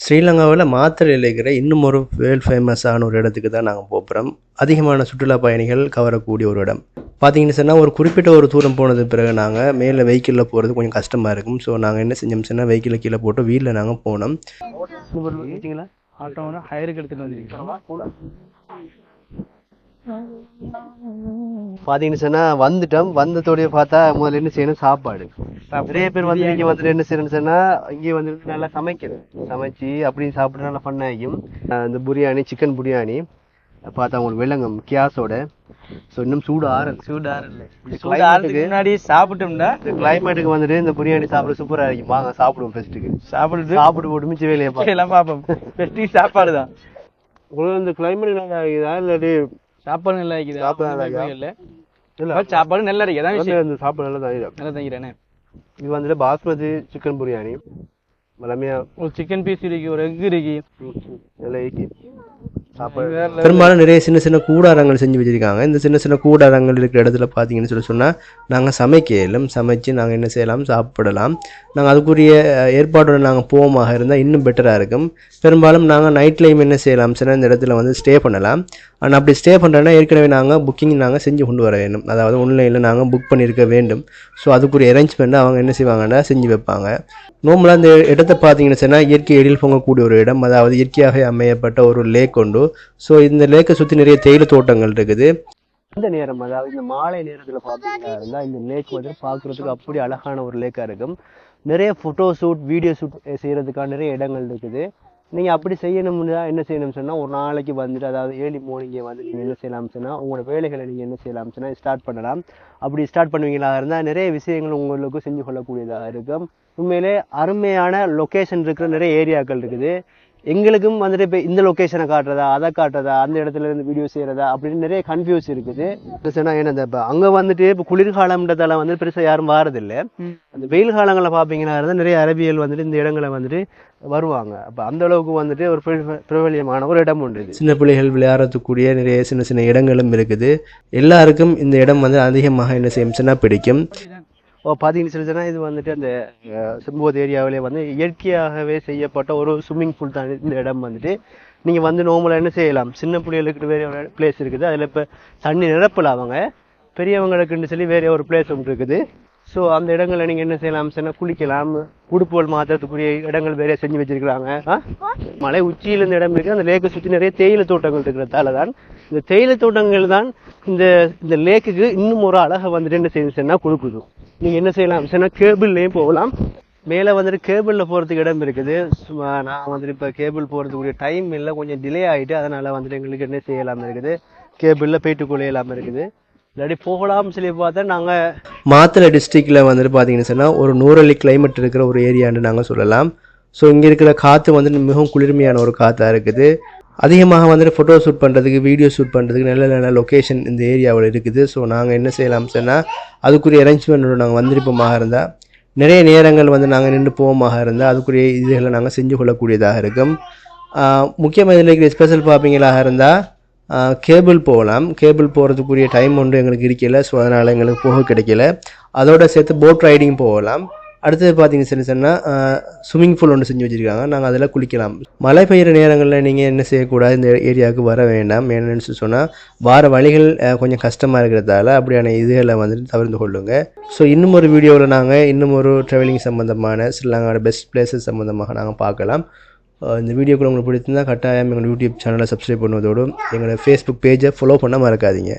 ஸ்ரீலங்காவில் மாத்திரை இருக்கிற இன்னும் ஒரு வேர்ல்ட் ஃபேமஸான ஒரு இடத்துக்கு தான் நாங்கள் போகிறோம். அதிகமான சுற்றுலா பயணிகள் கவரக்கூடிய ஒரு இடம். பார்த்தீங்கன்னு சொன்னால் ஒரு குறிப்பிட்ட ஒரு தூரம் போனது பிறகு நாங்கள் மேலே வெஹிக்கிளில் போகிறது கொஞ்சம் கஷ்டமாக இருக்கும். ஸோ நாங்கள் என்ன செஞ்சோம் சொன்னால் வெஹிக்கிளில் கீழே போட்டு வீட்டில் நாங்கள் போனோம். ஆட்டோ ஹையருக்கு எடுத்துகிட்டு வந்துருக்கோம் பார்த்தீங்கன்னு சொன்னால் வந்துட்டோம். வந்ததோடய பார்த்தா முதல்ல என்ன செய்யணும்? சாப்பாடு. நிறைய பேர் வந்து இங்கே வந்துட்டு என்ன செய்யணும்னு சொன்னால் இங்கே வந்துட்டு நல்லா சமைக்கணும். சமைச்சு அப்படி சாப்பிட்டு நல்லா பண்ணாயும் இந்த பிரியாணி சிக்கன் பிரியாணி. பார்த்தா உங்களுக்கு விலங்கம் கியாஸோட ஸோ இன்னும் சூடு ஆறல். சூடார் இல்லை climate-க்கு- முன்னாடி சாப்பிட்டோம்னா இந்த கிளைமேட்டுக்கு வந்துட்டு இந்த பிரியாணி சாப்பிட சூப்பராக இருக்கும். வாங்க சாப்பிடுவோம் ஃபெஸ்ட்டுக்கு சாப்பிட்டு சாப்பிட்டு போட்டு மிச்ச வேலையை பார்ப்போம் எல்லாம் பார்ப்போம். பெஸ்டி சாப்பாடு தான் உங்களுக்கு இந்த கிளைமேட் நல்லா இருக்குதா? இல்லாட்டி சாப்பாடு நல்லா இருக்குது. சாப்பாடு நல்லா? இல்ல. இல்ல. சாப்பாடு நல்லா இருக்கு. அதான் விஷயம். இந்த சாப்பாடு நல்லா இருக்கு. நல்லா தங்கிறேனே இது வந்துட்டு பாஸ்மதி சிக்கன் பிரியாணி. எல்லாமே ஒரு சிக்கன் பீஸ் இருக்கு ஒரு எக் இருக்கு. நல்லா இருக்கு. சாப்பாடு பெரும்பாலும் நிறைய சின்ன சின்ன கூடாரங்கள் செஞ்சு வச்சுருக்காங்க. இந்த சின்ன சின்ன கூடாரங்கள் இருக்கிற இடத்துல பார்த்தீங்கன்னு சொல்லி சொன்னால் நாங்கள் சமைக்க இயலும் சமைச்சு நாங்கள் என்ன செய்யலாம் சாப்பிடலாம். நாங்கள் அதுக்குரிய அஹ், ஏற்பாடோட நாங்கள் போவோமாக இருந்தால் இன்னும் பெட்டராக இருக்கும். பெரும்பாலும் நாங்கள் நைட் டைம் என்ன செய்யலாம் சில இந்த இடத்துல வந்து ஸ்டே பண்ணலாம். ஆனால் அப்படி ஸ்டே பண்ணுறோன்னா ஏற்கனவே நாங்கள் புக்கிங் நாங்கள் செஞ்சு கொண்டு வர வேண்டும். அதாவது ஆன்லைனில் நாங்கள் புக் பண்ணியிருக்க வேண்டும். ஸோ அதுக்குரிய அரேஞ்ச்மெண்ட் அவங்க என்ன செய்வாங்கன்னா செஞ்சு வைப்பாங்க. நார்மலாக இந்த இடத்த பார்த்தீங்கன்னு சொன்னால் இயற்கை எழில் பொங்கக்கூடிய ஒரு இடம் அதாவது இயற்கையாக அமையப்பட்ட ஒரு லேக் உண்டு ஸோ இந்த லேக்கை சுற்றி நிறைய தேயிலை தோட்டங்கள் இருக்குது. இந்த நேரம் அதாவது இந்த மாலை நேரத்தில் பார்த்தீங்களா இருந்தால் இந்த லேக் வந்து பார்க்குறதுக்கு அப்படி அழகான ஒரு லேக்காக இருக்கும். நிறைய ஃபோட்டோ ஷூட் வீடியோ ஷூட் செய்யறதுக்கான நிறைய இடங்கள் இருக்குது. நீங்கள் அப்படி செய்யணும்னா என்ன செய்யணும் சொன்னால் ஒரு நாளைக்கு வந்துட்டு அதாவது ஏர்லி மார்னிங்கே வந்து நீங்கள் என்ன செய்யலாம் சொன்னால் உங்களோட வேலைகளை நீங்கள் என்ன செய்யலாம் சொன்னால் ஸ்டார்ட் பண்ணலாம். அப்படி ஸ்டார்ட் பண்ணுவீங்களா இருந்தால் நிறைய விஷயங்கள் உங்களுக்கு செஞ்சு கொள்ளக்கூடியதாக இருக்கும். உண்மையிலே அருமையான லொக்கேஷன் இருக்கிற நிறைய ஏரியாக்கள் இருக்குது. எங்களுக்கும் வந்துட்டு இப்போ இந்த லொக்கேஷனை காட்டுறதா அதை காட்டுறதா அந்த இடத்துல இருந்து வீடியோ செய்யறதா அப்படின்னு நிறைய கன்ஃபியூஸ் இருக்குது. பெருசுனா என்ன இந்த இப்போ அங்கே வந்துட்டு இப்போ குளிர்காலம்ன்றதால வந்து பெருசாக யாரும் வாரதில்லை. அந்த வெயில் காலங்களில் பார்த்தீங்கன்னா இருந்தா நிறைய அரபியல் வந்துட்டு இந்த இடங்களை வந்துட்டு வருவாங்க. அப்போ அந்த அளவுக்கு வந்துட்டு ஒரு பிரப- பிரபல்யமான ஒரு இடம் உண்டு சின்ன பிள்ளைகள் விளையாடுறதுக்குரிய நிறைய சின்ன சின்ன இடங்களும் இருக்குது. எல்லாருக்கும் இந்த இடம் வந்து அதிகமாக என்ன செய்யும் சொன்னா பிடிக்கும். பார்த்தீங்கன்னு சொல்லி இது வந்துட்டு அந்த அஹ், ஏரியாவிலே வந்து இயற்கையாகவே செய்யப்பட்ட ஒரு ஸ்விம்மிங் பூல் தான் இந்த இடம் வந்துட்டு. நீங்கள் வந்து நார்மலாக என்ன செய்யலாம்? சின்ன பிள்ளைகளுக்கு வேறு ஒரு பிளேஸ் இருக்குது. அதில் இப்போ தண்ணி நிரப்பலாம் அவங்க. பெரியவங்களுக்குன்னு சொல்லி வேறு ஒரு பிளேஸ் ஒன்று இருக்குது. ஸோ அந்த இடங்களில் நீங்கள் என்ன செய்யலாம்? சொன்னால் குளிக்கலாம். உடுப்புகள் மாற்றுறதுக்குரிய இடங்கள் வேறே செஞ்சு வச்சுருக்கிறாங்க. மலை உச்சியில் இந்த இடம் இருக்குது அந்த லேக்கை சுற்றி நிறைய தேயிலை தோட்டங்கள் இருக்கிறதால தான். இந்த தேயிலை தோட்டங்கள் தான் இந்த இந்த லேக்குக்கு இன்னும் ஒரு அழகை வந்துட்டு என்ன செய்யுது கொடுக்குது. நீங்கள் என்ன செய்யலாம்? சொன்னா கேபிள்லேயும் போகலாம். மேலே வந்துட்டு கேபிளில் போகிறதுக்கு இடம் இருக்குது. சும்மா நான் வந்துட்டு இப்போ கேபிள் போகிறதுக்குரிய டைம் இல்லை. கொஞ்சம் டிலே ஆகிட்டு அதனால் வந்துட்டு எங்களுக்கு என்ன செய்யலாம் இருக்குது? கேபிளில் போயிட்டு கொள்ளையலாம் இருக்குது. இல்லாட்டி போகலாம்னு சொல்லி பார்த்தா நாங்கள் மாத்தளை டிஸ்ட்ரிக்டில் வந்துட்டு பார்த்தீங்கன்னு சொன்னால் ஒரு நூறலி கிளைமேட் இருக்கிற ஒரு ஏரியான்னு நாங்கள் சொல்லலாம். ஸோ இங்கே இருக்கிற காற்று வந்துட்டு மிகவும் குளிர்மையான ஒரு காற்றாக இருக்குது. அதிகமாக வந்துட்டு ஃபோட்டோ ஷூட் பண்ணுறதுக்கு வீடியோ ஷூட் பண்ணுறதுக்கு நல்ல நல்ல லொக்கேஷன் இந்த ஏரியாவில் இருக்குது. ஸோ நாங்கள் என்ன செய்யலாம் சொன்னால் அதுக்குரிய அரேஞ்ச்மெண்ட்டோட நாங்கள் வந்திருப்போமாக இருந்தால் நிறைய நேரங்கள் வந்து நாங்கள் நின்று போவோமாக இருந்தால் அதுக்குரிய இதுகளை நாங்கள் செஞ்சு கொள்ளக்கூடியதாக இருக்கும். முக்கியமாக இதில் இருக்கிற ஸ்பெஷல் பார்ப்பீங்களாக இருந்தால் கேபிள் போகலாம். கேபிள் போகிறதுக்குரிய டைம் ஒன்று எங்களுக்கு இருக்கல ஸோ அதனால் எங்களுக்கு போக கிடைக்கல. அதோட சேர்த்து போட் ரைடிங் போகலாம். அடுத்தது பார்த்தீங்க சொல்லி சொன்னால் ஸ்விம்மிங் பூல் ஒன்று செஞ்சு வச்சுருக்காங்க. நாங்கள் அதில் குளிக்கலாம். மழை பெய்கிற நேரங்களில் நீங்கள் என்ன செய்யக்கூடாது? இந்த ஏரியாவுக்கு வர வேண்டாம். என்னென்னு சொன்னால் வார வழிகள் கொஞ்சம் கஷ்டமாக இருக்கிறதால அப்படியான இதுகளை வந்துட்டு தவிர்த்து கொள்ளுங்க. ஸோ இன்னும் ஒரு வீடியோவில் நாங்கள் இன்னும் ஒரு ட்ராவலிங் சம்மந்தமான ஸ்ரீலங்காவோட பெஸ்ட் பிளேசஸ் சம்மந்தமாக நாங்கள் பார்க்கலாம். இந்த வீடியோக்குள்ள உங்களுக்கு பிடிச்சிருந்தா கட்டாயம் எங்களோட யூடியூப் சேனலை சப்ஸ்கிரைப் பண்ணுவதோடு எங்களோட ஃபேஸ்புக் பேஜை ஃபாலோ பண்ண மறக்காதீங்க.